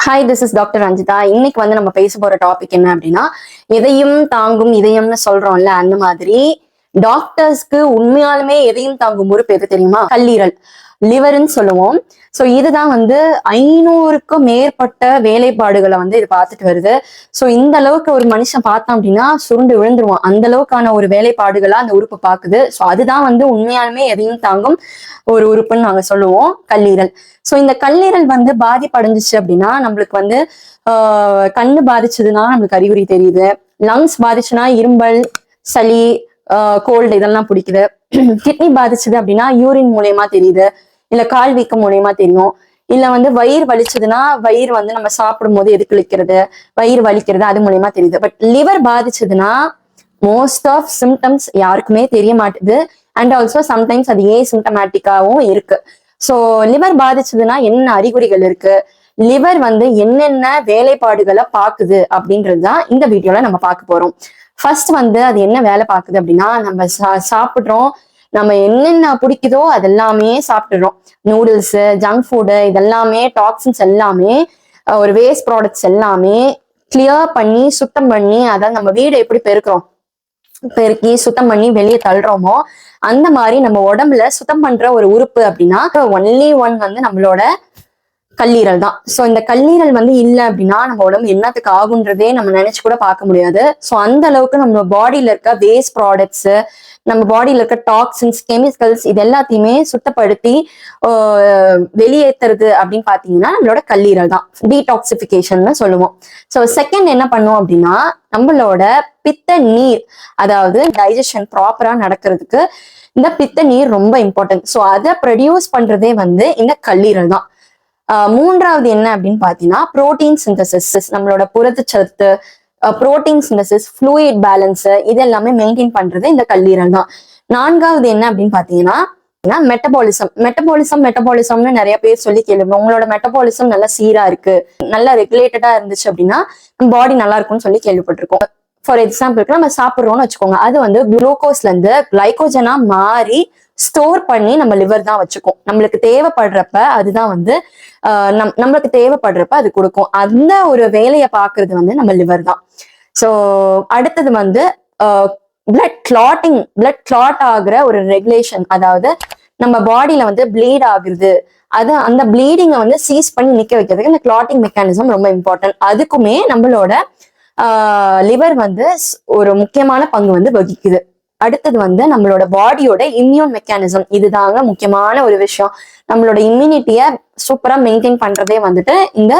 Hi this is doctor Ranjitha இன்னைக்கு வந்து நம்ம பேச போற டாபிக் என்ன அப்படின்னா எதையும் தாங்கும் இதயம்னு சொல்றோம்ல அந்த மாதிரி டாக்டர்ஸ்க்கு உண்மையாலுமே எதையும் தாங்கும் ஒரு எது தெரியுமா? கல்லீரல். லிவர்னு சொல்லுவோம். ஸோ இதுதான் வந்து ஐநூறுக்கும் மேற்பட்ட வேலைப்பாடுகளை வந்து இது பார்த்துட்டு வருது. ஸோ இந்த அளவுக்கு ஒரு மனுஷன் பார்த்தான் அப்படின்னா சுருண்டு விழுந்துருவான். அந்த அளவுக்கான ஒரு வேலைப்பாடுகளா அந்த உறுப்பு பார்க்குது. ஸோ அதுதான் வந்து உண்மையாலுமே எதையும் தாங்கும் ஒரு உறுப்புன்னு நாங்க சொல்லுவோம். கல்லீரல். ஸோ இந்த கல்லீரல் வந்து பாதிப்படைஞ்சிச்சு அப்படின்னா நம்மளுக்கு வந்து ஆஹ் கண்ணு பாதிச்சதுன்னா நம்மளுக்கு அறிகுறி தெரியுது. லங்ஸ் பாதிச்சுன்னா இரும்பல் சளி கோல்டு இதெல்லாம் பிடிக்குது. கிட்னி பாதிச்சது அப்படின்னா யூரின் மூலியமா தெரியுது. இல்ல கால் வீக்கம் மூலியமா தெரியும். இல்ல வந்து வயிறு வலிச்சதுன்னா வயிறு வந்து நம்ம சாப்பிடும் போது எது கிழிக்கிறது வயிறு வலிக்கிறது அது மூலியமா தெரியுது. பட் லிவர் பாதிச்சதுன்னா மோஸ்ட் ஆஃப் சிம்டம்ஸ் யாருக்குமே தெரிய மாட்டுது. அண்ட் ஆல்சோ சம்டைம்ஸ் அது ஏ சிம்டமேட்டிக்காவும் இருக்கு. ஸோ லிவர் பாதிச்சதுன்னா என்ன அறிகுறிகள் இருக்கு? லிவர் வந்து என்னென்ன வேலைப்பாடுகளை பாக்குது அப்படின்றது தான் இந்த வீடியோல நம்ம பார்க்க போறோம். ஃபர்ஸ்ட் வந்து அது என்ன வேலை பார்க்குது அப்படின்னா நம்ம சா- சாப்பிடுறோம். நம்ம என்னென்ன பிடிக்குதோ அதெல்லாமே சாப்பிட்டுறோம். நூடுல்ஸ் ஜங்க் ஃபுட்டு இதெல்லாமே டாக்ஸின்ஸ் எல்லாமே ஒரு வேஸ்ட் ப்ராடக்ட்ஸ் எல்லாமே கிளியர் பண்ணி சுத்தம் பண்ணி அதாவது நம்ம வீடை எப்படி பெருக்கிறோம்? பெருக்கி சுத்தம் பண்ணி வெளியே தள்ளுறோமோ அந்த மாதிரி நம்ம உடம்புல சுத்தம் பண்ற ஒரு உறுப்பு அப்படின்னா ஒன்லி ஒன் வந்து நம்மளோட கல்லீரல் தான். ஸோ இந்த கல்லீரல் வந்து இல்லை அப்படின்னா நம்ம உடம்பு என்னத்துக்கு ஆகுன்றதே நம்ம நினைச்சு கூட பார்க்க முடியாது. ஸோ அந்த அளவுக்கு நம்ம பாடியில இருக்க வேஸ்ட் ப்ராடக்ட்ஸ் நம்ம பாடியில இருக்க டாக்ஸின்ஸ் கெமிக்கல்ஸ் இது எல்லாத்தையுமே சுத்தப்படுத்தி ஆஹ், வெளியேத்துறது அப்படின்னு பார்த்தீங்கன்னா நம்மளோட கல்லீரல் தான். டீடாக்சிபிகேஷன் சொல்லுவோம். ஸோ செகண்ட் என்ன பண்ணும் அப்படின்னா நம்மளோட பித்த நீர் அதாவது டைஜஷன் ப்ராப்பரா நடக்கிறதுக்கு இந்த பித்த நீர் ரொம்ப இம்பார்ட்டன்ட் ஸோ அதை ப்ரொடியூஸ் பண்றதே வந்து இந்த கல்லீரல் தான். ஆஹ் மூன்றாவது என்ன அப்படின்னு பார்த்தீங்கன்னா புரோட்டீன் சிந்தசிஸ் நம்மளோட புரதச்சத்து புரோட்டீன் சிந்தசிஸ் ஃப்ளூயிட் பேலன்ஸு இது எல்லாமே மெயின்டைன் பண்றது இந்த கல்லீரல் தான். நான்காவது என்ன அப்படின்னு பார்த்தீங்கன்னா மெட்டபாலிசம் மெட்டபாலிசம் மெட்டபாலிசம்னு நிறைய பேர் சொல்லி கேள்வி உங்களோட மெட்டபாலிசம் நல்லா சீரா இருக்கு நல்லா ரெகுலேட்டடா இருந்துச்சு அப்படின்னா பாடி நல்லா இருக்கும்னு சொல்லி கேள்விப்பட்டிருக்கோம். ஃபார் எக்ஸாம்பிளுக்கு நம்ம சாப்பிட்றோம்னு வச்சுக்கோங்க. அது வந்து குளுக்கோஸ்ல இருந்து கிளைகோஜனா மாறி ஸ்டோர் பண்ணி நம்ம லிவர் தான் வச்சுக்கும். நம்மளுக்கு தேவைப்படுறப்ப அதுதான் வந்து ஆஹ் நம் நம்மளுக்கு தேவைப்படுறப்ப அது கொடுக்கும். அந்த ஒரு வேலையை பார்க்கறது வந்து நம்ம லிவர் தான். ஸோ அடுத்தது வந்து பிளட் கிளாட்டிங் பிளட் கிளாட் ஆகுற ஒரு ரெகுலேஷன் அதாவது நம்ம பாடியில வந்து ப்ளீட் ஆகுறது. அது அந்த ப்ளீடிங்கை வந்து சீஸ் பண்ணி நிக்க வைக்கிறதுக்கு இந்த கிளாட்டிங் மெக்கானிசம் ரொம்ப இம்பார்ட்டன்ட் அதுக்குமே நம்மளோட லிவர் வந்து ஒரு முக்கியமான பங்கு வந்து வகிக்குது. அடுத்தது வந்து நம்மளோட பாடியோட இம்யூன் மெக்கானிசம் இதுதாங்க முக்கியமான ஒரு விஷயம். நம்மளோட இம்யூனிட்டியை சூப்பரா மெயின்டைன் பண்றதே வந்துட்டு இந்த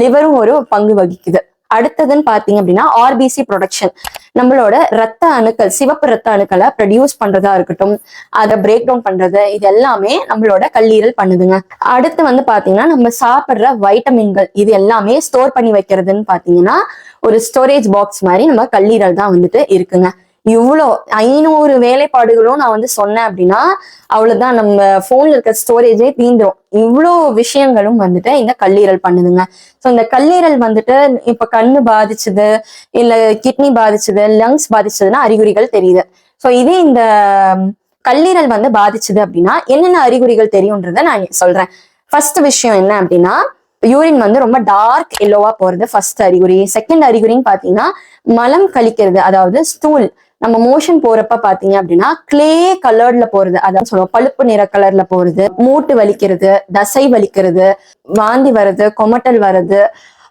லிவரும் ஒரு பங்கு வகிக்குது. அடுத்ததுன்னு பாத்தீங்க அப்படின்னா ஆர்பிசி ப்ரொடக்ஷன் நம்மளோட ரத்த அணுக்கள் சிவப்பு ரத்த அணுக்களை ப்ரொடியூஸ் பண்றதா இருக்கட்டும் அதை பிரேக் டவுன் பண்றது இது எல்லாமே நம்மளோட கல்லீரல் பண்ணுதுங்க. அடுத்து வந்து பாத்தீங்கன்னா நம்ம சாப்பிடுற வைட்டமின்கள் இது எல்லாமே ஸ்டோர் பண்ணி வைக்கிறதுன்னு பாத்தீங்கன்னா ஒரு ஸ்டோரேஜ் பாக்ஸ் மாதிரி நம்ம கல்லீரல் தான் வந்துட்டு இருக்குங்க. இவ்வளோ ஐநூறு வேலைப்பாடுகளும் நான் வந்து சொன்னேன் அப்படின்னா அவ்வளவுதான் நம்ம போன்ல இருக்க ஸ்டோரேஜே தீந்துரும். இவ்வளோ விஷயங்களும் வந்துட்டு இந்த கல்லீரல் பண்ணுதுங்க. ஸோ இந்த கல்லீரல் வந்துட்டு இப்ப கண்ணு பாதிச்சது இல்ல கிட்னி பாதிச்சது லங்ஸ் பாதிச்சதுன்னா அறிகுறிகள் தெரியுது. ஸோ இதே இந்த கல்லீரல் வந்து பாதிச்சது அப்படின்னா என்னென்ன அறிகுறிகள் தெரியுன்றதை நான் சொல்றேன். ஃபர்ஸ்ட் விஷயம் என்ன அப்படின்னா யூரின் வந்து ரொம்ப டார்க் எல்லோவா போறது ஃபர்ஸ்ட் அறிகுறி. செகண்ட் அறிகுறின்னு பாத்தீங்கன்னா மலம் கழிக்கிறது அதாவது ஸ்டூல் நம்ம மோஷன் போறப்ப பாத்தீங்க அப்படின்னா கிளே கலர்ல போறது அதான் சொல்லுவோம் பழுப்பு நிற கலர்ல போறது மூட்டு வலிக்கிறது தசை வலிக்கிறது வாந்தி வர்றது கொமட்டல் வர்றது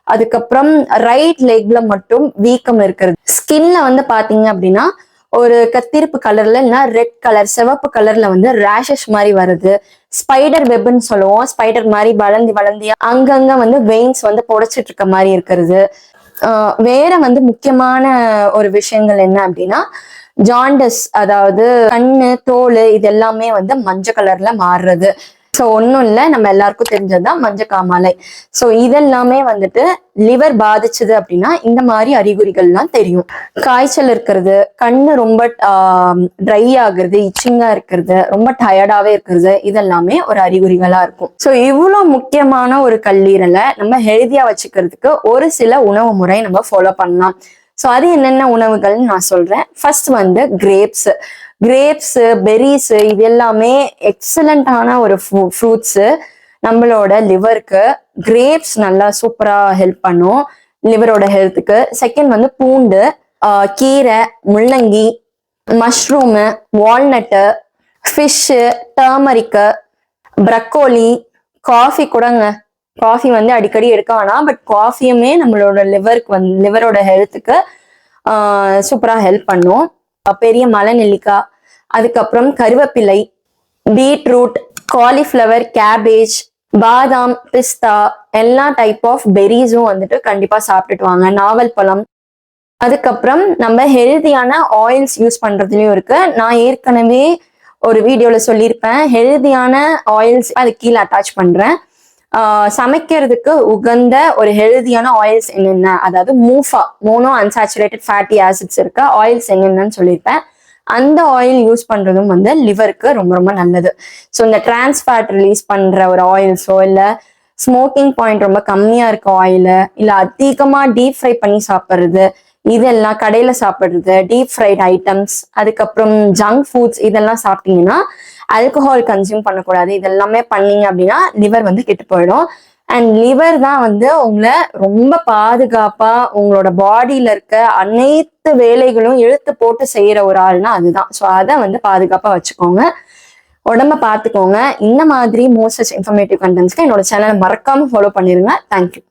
அதுக்கப்புறம் ரைட் லெக்ல மட்டும் வீக்கம் இருக்கிறது. ஸ்கின்ல வந்து பாத்தீங்க அப்படின்னா ஒரு கத்திருப்பு கலர்ல இல்லைன்னா ரெட் கலர் சிவப்பு கலர்ல வந்து ரேஷஸ் மாதிரி வருது ஸ்பைடர் வெப்னு சொல்லுவோம் ஸ்பைடர் மாதிரி வளர்ந்து வளர்ந்து அங்கங்க வந்து வெயின்ஸ் வந்து புடைச்சிட்டு இருக்க மாதிரி இருக்கிறது. வேற வந்து முக்கியமான ஒரு விஷயங்கள் என்ன அப்படின்னா ஜாண்டஸ் அதாவது கண்ணு தோல் இது எல்லாமே வந்து மஞ்சள் கலர்ல மாறுறது. ஸோ ஒன்றும் இல்லை. நம்ம எல்லாருக்கும் தெரிஞ்சதுதான் மஞ்சள் காமாலை ஸோ இதெல்லாமே வந்துட்டு லிவர் பாதிச்சது அப்படின்னா இந்த மாதிரி அறிகுறிகள்லாம் தெரியும். காய்ச்சல் இருக்கிறது கண்ணு ரொம்ப ட்ரை ஆகுறது இச்சிங்கா இருக்கிறது ரொம்ப டயர்டாவே இருக்கிறது இதெல்லாமே ஒரு அறிகுறிகளா இருக்கும். ஸோ இவ்வளோ முக்கியமான ஒரு கல்லீரலை நம்ம ஹெல்தியா வச்சுக்கிறதுக்கு ஒரு சில உணவு முறை நம்ம ஃபாலோ பண்ணலாம். ஸோ அது என்னென்ன உணவுகள்னு நான் சொல்றேன். ஃபர்ஸ்ட் வந்து கிரேப்ஸ் கிரேப்ஸ் பெரிஸ் இது எல்லாமே எக்ஸலண்டான ஒரு ஃப்ரூட்ஸ் நம்மளோட லிவருக்கு கிரேப்ஸ் நல்லா சூப்பரா ஹெல்ப் பண்ணும் லிவரோட ஹெல்த்துக்கு செகண்ட் வந்து பூண்டு கீரை முள்ளங்கி mushroom walnut fish turmeric broccoli coffee கூடங்க. காஃபி வந்து அடிக்கடி எடுக்க வேணாம் பட் காஃபியுமே நம்மளோட லிவருக்கு வந்து லிவரோட ஹெல்த்துக்கு சூப்பராக ஹெல்ப் பண்ணும். பெரிய மலை நெல்லிக்காய் அதுக்கப்புறம் கருவேப்பிலை பீட்ரூட் காலிஃப்ளவர் கேபேஜ் பாதாம் பிஸ்தா எல்லா டைப் ஆஃப் பெரிஸும் வந்துட்டு கண்டிப்பாக சாப்பிட்டுட்டு வாங்க. நாவல் பழம். அதுக்கப்புறம் நம்ம ஹெல்தியான ஆயில்ஸ் யூஸ் பண்ணுறதுலையும் இருக்கு. நான் ஏற்கனவே ஒரு வீடியோவில் சொல்லியிருப்பேன். ஹெல்தியான ஆயில்ஸ் அது கீழே அட்டாச் பண்ணுறேன் சமைக்கிறதுக்கு உகந்த ஒரு ஹெல்தியான ஆயில்ஸ் என்னென்ன? அதாவது MUFA mono unsaturated fatty acids இருக்க ஆயில்ஸ் என்னென்னு சொல்லியிருப்பேன். அந்த ஆயில் யூஸ் பண்றதும் வந்து லிவருக்கு ரொம்ப ரொம்ப நல்லது. ஸோ இந்த டிரான்ஸ்ஃபேட் ரிலீஸ் பண்ற ஒரு ஆயில்ஸோ இல்லை ஸ்மோக்கிங் பாயிண்ட் ரொம்ப கம்மியா இருக்க ஆயில் இல்லை அதிகமாக டீப் ஃப்ரை பண்ணி சாப்பிட்றது இதெல்லாம் கடையில சாப்பிட்றது டீப் ஃப்ரைட் ஐட்டம்ஸ் அதுக்கப்புறம் ஜங்க் ஃபுட்ஸ் இதெல்லாம் சாப்பிட்டீங்கன்னா ஆல்கஹால் கன்சியூம் பண்ணக்கூடாது. இதெல்லாமே பண்ணீங்க அப்படின்னா லிவர் வந்து கெட்டு போயிடும். அண்ட் லிவர் தான் வந்து உங்களை ரொம்ப பாதுகாப்பா உங்களோட பாடியில இருக்க அனைத்து வேலைகளும் இழுத்து போட்டு செய்யற ஒரு ஆள்னா அதுதான். ஸோ அதை வந்து பாதுகாப்பா வச்சுக்கோங்க. உடம்ப பார்த்துக்கோங்க. இந்த மாதிரி மோஸ்ட் இன்ஃபர்மேட்டிவ் கண்டென்ட்ஸ்க்கு என்னோட சேனலை மறக்காம ஃபாலோ பண்ணிருங்க. தேங்க்யூ